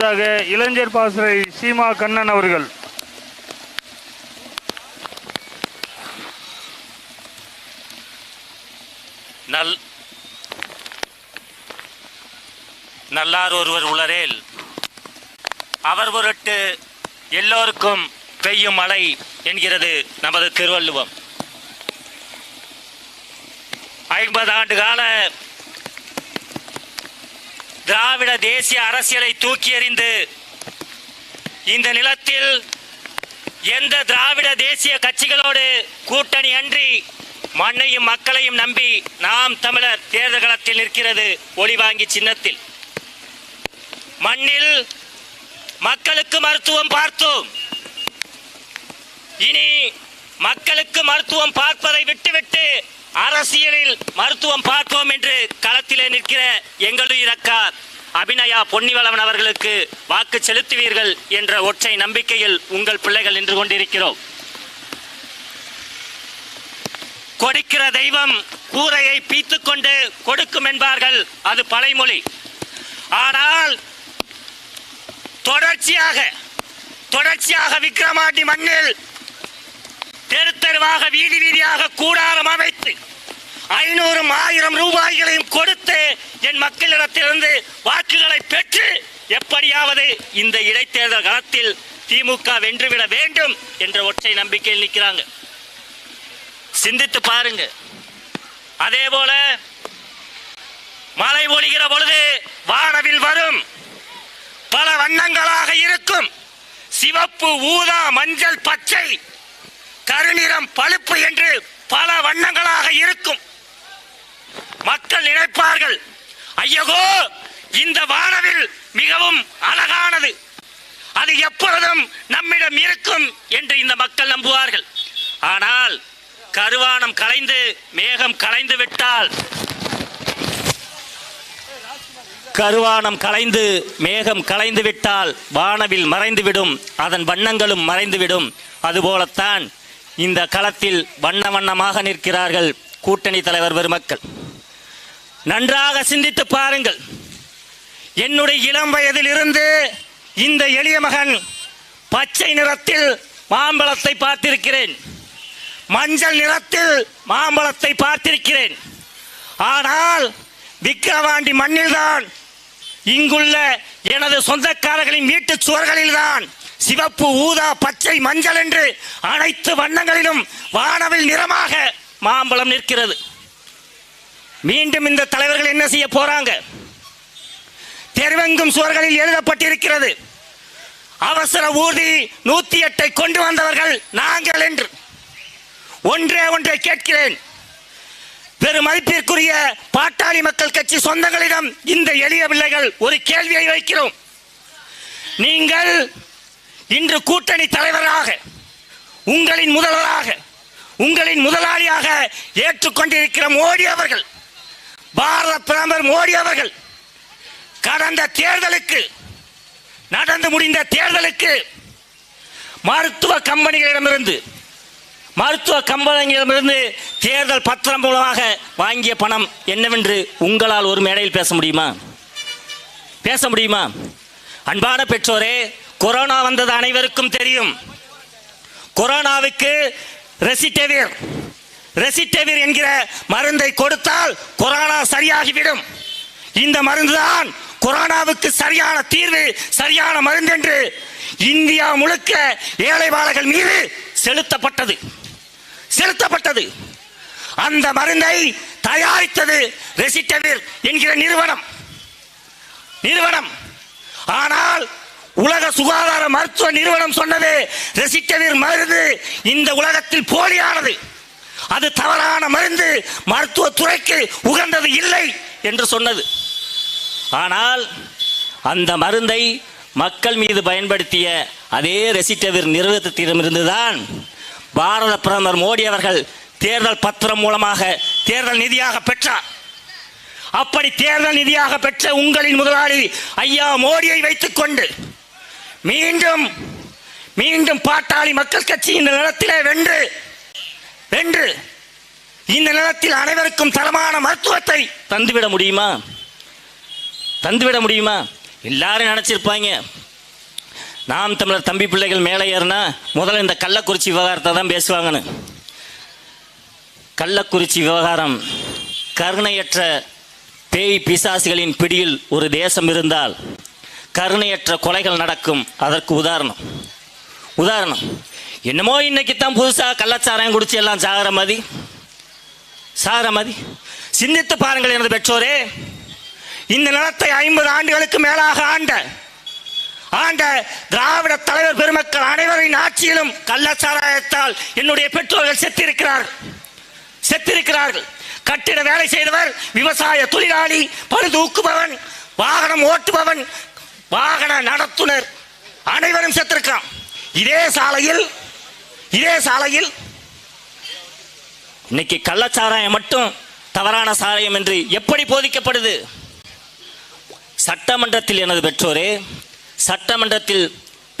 இளைஞர் பாசறை சீமா கண்ணன் அவர்கள். நல் நல்லார் ஒருவர் உளரேல். அவர் பொருட்டு எல்லோருக்கும் பெய்யும் மழை என்கிறது நமது திருவள்ளுவம். ஐம்பது ஆண்டு கால திராவிட தேசிய அரசியலை தூக்கி எறிந்து இந்த நிலத்தில் எந்த திராவிட தேசிய கட்சிகளோடு கூட்டணி அன்றி மண்ணையும் மக்களையும் நம்பி நாம் தமிழர் தேர்தல் களத்தில் நிற்கிறது ஒளிவாங்கி சின்னத்தில். மண்ணில் மக்களுக்கு மருத்துவம் பார்த்தோம். இனி மக்களுக்கு மருத்துவம் பார்ப்பதை விட்டுவிட்டு அரசியலில் மருத்துவம் பார்ப்போம் என்று களத்திலே நிற்கிற எங்களுடைய அக்கா அபிநயா பொன்னிவளவன் அவர்களுக்கு வாக்கு செலுத்துவீர்கள் என்ற ஒற்றை நம்பிக்கையில் உங்கள் பிள்ளைகள் நின்று கொண்டிருக்கிறோம். கொடுக்கிற தெய்வம் கூரையை பீத்துக் கொண்டு கொடுக்கும் என்பார்கள் அது பழைமொழி. ஆனால் தொடர்ச்சியாக தொடர்ச்சியாக விக்ரமாண்டி மண்ணில் தெரு தெருவாக வீதி வீதியாக கூடாரம் அமைத்து ஐநூறும் ஆயிரம் ரூபாய்களையும் கொடுத்து என் மக்களிடத்திலிருந்து வாக்குகளை பெற்று எப்படியாவது இந்த இடைத்தேர்தல் களத்தில் திமுக வென்றுவிட வேண்டும் என்ற ஒற்றை நம்பிக்கையில் நிற்கிறாங்க. சிந்தித்து பாருங்க. அதே போல மழை ஒழிகிற பொழுது வானவில் வரும். பல வண்ணங்களாக இருக்கும். சிவப்பு ஊதா மஞ்சள் பச்சை கருநிறம் பழுப்பு என்று பல வண்ணங்களாக இருக்கும். மக்கள் நினைப்பார்கள். ஐயகோ இந்த வானவில் மிகவும் அழகானது. அது எப்பொழுதும் நம்மிடம் இருக்கும் என்று இந்த மக்கள் நம்புவார்கள். ஆனால் கருவானம் கலைந்து மேகம் கலைந்து விட்டால் கருவானம் கலைந்து மேகம் கலைந்து விட்டால் வானவில் மறைந்துவிடும் அதன் வண்ணங்களும் மறைந்துவிடும். அதுபோலத்தான் இந்த களத்தில் வண்ண வண்ணமாக நிற்கிறார்கள் கூட்டணி தலைவர் பெருமக்கள். நன்றாக சிந்தித்து பாருங்கள். என்னுடைய இளம் வயதில் இருந்து இந்த எளிய மகன் பச்சை நிறத்தில் மாம்பழத்தை பார்த்திருக்கிறேன். மஞ்சள் நிறத்தில் மாம்பழத்தை பார்த்திருக்கிறேன். ஆனால் விக்கிரவாண்டி மண்ணில்தான் இங்குள்ள எனது சொந்தக்காரர்களின் வீட்டு சுவர்களில்தான் சிவப்பு ஊதா பச்சை மஞ்சள் என்று அனைத்து வண்ணங்களிலும் வானவில் நிறமாக மாம்பழம் நிற்கிறது. மீண்டும் இந்த தலைவர்கள் என்ன செய்ய போறாங்க? தெருவெங்கும் சுவர்களில் எழுதப்பட்டிருக்கிறது. அவசர ஊர்தி நூத்தி எட்டை கொண்டு வந்தவர்கள் நாங்கள் என்று. ஒன்றே ஒன்றை கேட்கிறேன். பெருமதிப்பிற்குரிய பாட்டாளி மக்கள் கட்சி சொந்தங்களிடம் இந்த எளிய பிள்ளைகள் ஒரு கேள்வியை வைக்கிறோம். நீங்கள் இன்று கூட்டணி தலைவராக உங்களின் முதல்வராக உங்களின் முதலாளியாக ஏற்றுக்கொண்டிருக்கிற மோடி அவர்கள் பாரத பிரதமர் மோடி அவர்கள் கடந்த தேர்தலுக்கு நடந்து முடிந்த தேர்தலுக்கு மருத்துவ கம்பெனிகளிடமிருந்து மருத்துவ கம்பெனிகளிடமிருந்து தேர்தல் பத்திரம் மூலமாக வாங்கிய பணம் என்னவென்று உங்களால் ஒரு மேடையில் பேச முடியுமா? பேச முடியுமா? அன்பான பெற்றோரே கொரோனா வந்தது அனைவருக்கும் தெரியும். கொரோனாவுக்கு ரெசிட்டெவிர் ரெசிட்டெவிர் என்கிற மருந்தை கொடுத்தால் கொரோனா சரியாகிவிடும். இந்த மருந்துதான் கொரோனாவுக்கு சரியான தீர்வு சரியான மருந்து என்று இந்தியா முழுக்க ஏழைவாளர்கள் மீது செலுத்தப்பட்டது. செலுத்தப்பட்டது. அந்த மருந்தை தயாரித்தது ரெசிட்டவிர் என்கிற நிறுவனம். நிறுவனம். ஆனால் உலக சுகாதார மருத்துவ நிறுவனம் சொன்னது ரெசிட்டவிர் மருந்து இந்த உலகத்தில் போலியானது. தவறான மருந்து மருத்துவத்துறைக்கு உகந்தது இல்லை என்று சொன்னது. ஆனால் அந்த மருந்தை மக்கள் மீது பயன்படுத்திய அதே ரெசிட்டவிர் நிறுவனத்திடமிருந்துதான் பாரத பிரதமர் மோடி அவர்கள் தேர்தல் பத்திரம் மூலமாக தேர்தல் நிதியாக பெற்றார். அப்படி தேர்தல் நிதியாக பெற்ற உங்களின் முதலாளி ஐயா மோடியை வைத்துக்கொண்டு மீண்டும் மீண்டும் பாட்டாளி மக்கள் கட்சியின் இந்த நிலத்திலே வென்று வென்று இந்த நிலத்தில் அனைவருக்கும் தரமான மருத்துவத்தை தந்துவிட முடியுமா? தந்துவிட முடியுமா? எல்லாரும் நினச்சிருப்பாங்க. நாம் தமிழர் தம்பி பிள்ளைகள் மேலே ஏறினா முதல்ல இந்த கள்ளக்குறிச்சி விவகாரத்தை தான் பேசுவாங்கன்னு. கள்ளக்குறிச்சி விவகாரம் கருணையற்ற பேய் பிசாசுகளின் பிடியில் ஒரு தேசம் இருந்தால் கருணையற்ற கொலைகள் நடக்கும். அதற்கு உதாரணம். உதாரணம். என்னமோ இன்னைக்கு தான் புதுசாக கள்ளச்சாராயம் குடிச்சு எல்லாம் சாகிற மாதிரி. சாரமதி சிந்தித்து பாருங்கள் எனது பெற்றோரே. இந்த நிலத்தை ஐம்பது ஆண்டுகளுக்கு மேலாக ஆண்ட ஆண்ட திராவிட தலைவர் பெருமக்கள் அனைவரின் ஆட்சியிலும் கள்ளச்சாராயத்தால் என்னுடைய பெற்றோர்கள் செத்திருக்கிறார்கள் செத்திருக்கிறார்கள். கட்டிட வேலை செய்தவர் விவசாய தொழிலாளி பழுது ஊக்குபவன் வாகனம் ஓட்டுபவன் வாகன நடத்துனர் அனைவரும் செத்திருக்கான் இதே சாலையில் இதே சாலையில் இன்னைக்கு கள்ளச்சாராயம் மட்டும் தவறான சாராயம் என்று எப்படி போதிக்கப்படுது? சட்டமன்றத்தில் எனது பெற்றோரே சட்டமன்றத்தில்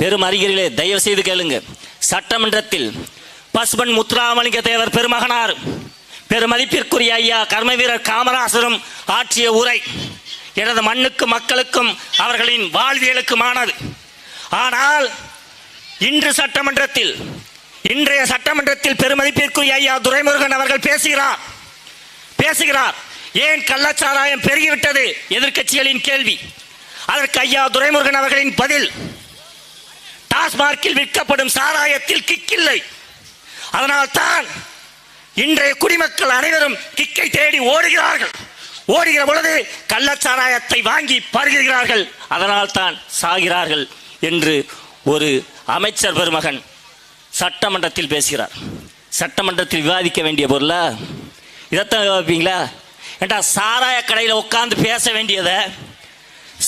பெரும் அருகிலே தயவு செய்து கேளுங்க. சட்டமன்றத்தில் பசுபன் முத்துராமலிங்க தேவர் பெருமகனார் பெருமதிப்பிற்குரிய ஐயா கர்ம வீரர் காமராசரும் ஆற்றிய உரை எனது மண்ணுக்கும் மக்களுக்கும் அவர்களின் வாழ்வியலுக்குமானது. ஆனால் இன்று சட்டமன்றத்தில் இன்றைய சட்டமன்றத்தில் பெருமதிப்பிற்குரிய ஐயா துரைமுருகன் அவர்கள் பேசுகிறார். பேசுகிறார். ஏன் கள்ளச்சாராயம் பெருகிவிட்டது? எதிர்க்கட்சிகளின் கேள்வி. அதற்கு ஐயா துரைமுருகன் அவர்களின் பதில் டாஸ்மார்க்கில் விற்கப்படும் சாராயத்தில் கிக்கில்லை. அதனால் தான் இன்றைய குடிமக்கள் அனைவரும் கிக்கை தேடி ஓடுகிறார்கள். ஓடுகிற பொழுது கள்ளச்சாராயத்தை வாங்கி பருகிறார்கள் அதனால் தான் சாகிறார்கள் என்று ஒரு அமைச்சர் பெருமகன் சட்டமன்றத்தில் பேசுகிறார். சட்டமன்றத்தில் விவாதிக்க வேண்டிய பொருளா? இதைத்தான் விவாதிப்பீங்களா ஏண்டா சாராய கடையில் உட்கார்ந்து பேச வேண்டியதை?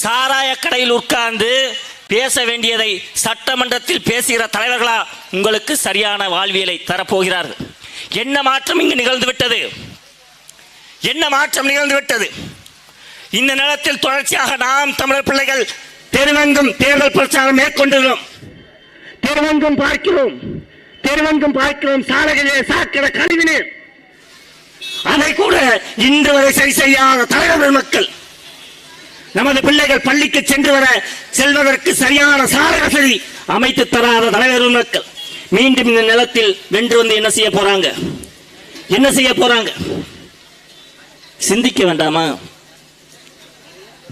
சாராய கடையில் உட்கார்ந்து பேச வேண்டியதை சட்டமன்றத்தில் பேசுகிற தலைவர்களா உங்களுக்கு சரியான வாழ்வியலை தரப்போகிறார்கள். என்ன மாற்றம் இங்கு நிகழ்ந்து விட்டது? என்ன மாற்றம் நிகழ்ந்து விட்டது? இந்த நிலத்தில் தொடர்ச்சியாக நாம் தமிழர் பிள்ளைகள் தெருவெங்கும் தேர்தல் பிரச்சாரம் மேற்கொண்டுள்ளோம் தெருவெங்கும் பார்க்கிறோம். தெருவெங்கும் பார்க்கிறோம். சாலைகளே சாக்கடை கழிவினே அதை கூட இன்று வரை சரி செய்யாத தலைவர் மக்கள். நமது பிள்ளைகள் பள்ளிக்கு சென்று வர செல்வதற்கு சரியான சாலை வசதி அமைத்து தராத தலைவர் மக்கள். மீண்டும் இந்த நிலத்தில் வென்று வந்து என்ன செய்ய போறாங்க? என்ன செய்ய போறாங்க? சிந்திக்க வேண்டாமா?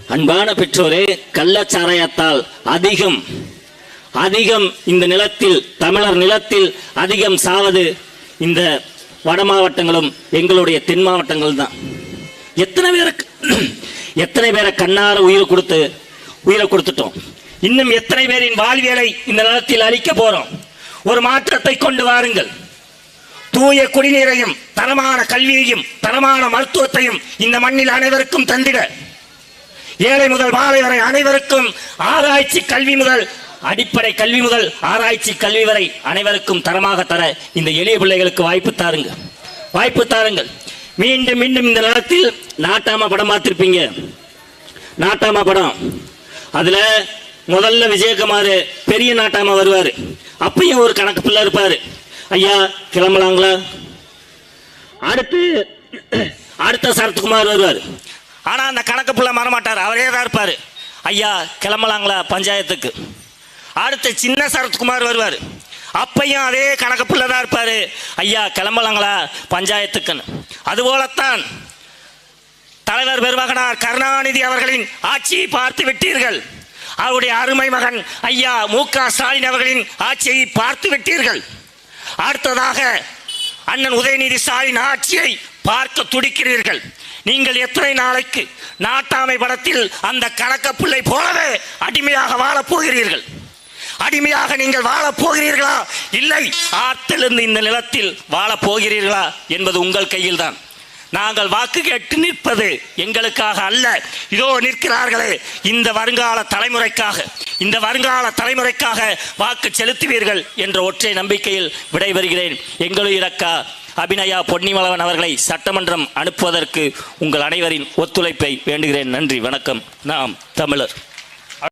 அன்பான பெற்றோரே கள்ளச்சாராயத்தால் அதிகம் அதிகம் இந்த நிலத்தில் தமிழர் நிலத்தில் அதிகம் சாவது இந்த வட மாவட்டங்களும் எங்களுடைய தென் மாவட்டங்கள் தான். எத்தனை பேருக்கு எத்தனை பேரை கண்ணார உயிரை கொடுத்து உயிரை கொடுத்துட்டோம்? இன்னும் எத்தனை பேரின் வாழ்வியலை இந்த நிலத்தில் அழிக்க போறோம்? ஒரு மாற்றத்தை கொண்டு வாருங்கள். தூய குடிநீரையும் தரமான கல்வியையும் தரமான மருத்துவத்தையும் இந்த மண்ணில் அனைவருக்கும் தந்திட. ஏழை முதல் மாலை வரை அனைவருக்கும் ஆராய்ச்சி கல்வி முதல் அடிப்படை கல்வி முதல் ஆராய்ச்சி கல்வி வரை அனைவருக்கும் தரமாக தர இந்த எளிய பிள்ளைகளுக்கு வாய்ப்பு தாருங்க. வாய்ப்பு தாருங்கள். மீண்டும் மீண்டும் இந்த நிலத்தில் நாட்டாம படம் பார்த்துருப்பீங்க. நாட்டாம படம். அதுல முதல்ல விஜயகுமார் பெரிய நாட்டாம வருவார். அப்பயும் ஒரு கணக்கு பிள்ளை இருப்பாரு. ஐயா கிளம்பலாங்களா? அடுத்து அடுத்த சரத்குமார் வருவார். ஆனால் அந்த கணக்கு பிள்ளை வரமாட்டார் அவரே தான் இருப்பார். ஐயா கிளம்பலாங்களா பஞ்சாயத்துக்கு? அடுத்த சின்ன சரத்குமார் வருவார். அப்பையும் அதே கணக்கு பிள்ளை தான் இருப்பார். ஐயா கிளம்பலாங்களா? பஞ்சாயத்துக்குன்னு. அதுபோலத்தான் தலைவர் பெருமகனார் கருணாநிதி அவர்களின் ஆட்சியை பார்த்து விட்டீர்கள். அவருடைய அருமை மகன் ஐயா மு க ஸ்டாலின் அவர்களின் ஆட்சியை பார்த்து விட்டீர்கள். அடுத்ததாக அண்ணன் உதயநிதி ஸ்டாலின் ஆட்சியை பார்க்க துடிக்கிறீர்கள். நீங்கள் எத்தனை நாளைக்கு நாட்டாமை படத்தில் அந்த கணக்க பிள்ளை போலவே அடிமையாக வாழப் போகிறீர்கள். அடிமையாக நீங்கள் வாழப் போகிறீர்களா? இல்லை. ஆற்றிலிருந்து இந்த நிலத்தில் வாழப் போகிறீர்களா என்பது உங்கள் கையில்தான். நாங்கள் வாக்கு கேட்டு நிற்பது எங்களுக்காக அல்ல. இதோ நிற்கிறார்களே இந்த வருங்கால தலைமுறைக்காக இந்த வருங்கால தலைமுறைக்காக வாக்கு செலுத்துவீர்கள் என்ற ஒற்றை நம்பிக்கையில் விடைபெறுகிறேன். எங்களுயிரக்கா அபிநயா பொன்னிமலவன் அவர்களை சட்டமன்றம் அனுப்புவதற்கு உங்கள் அனைவரின் ஒத்துழைப்பை வேண்டுகிறேன். நன்றி வணக்கம். நாம் தமிழர்.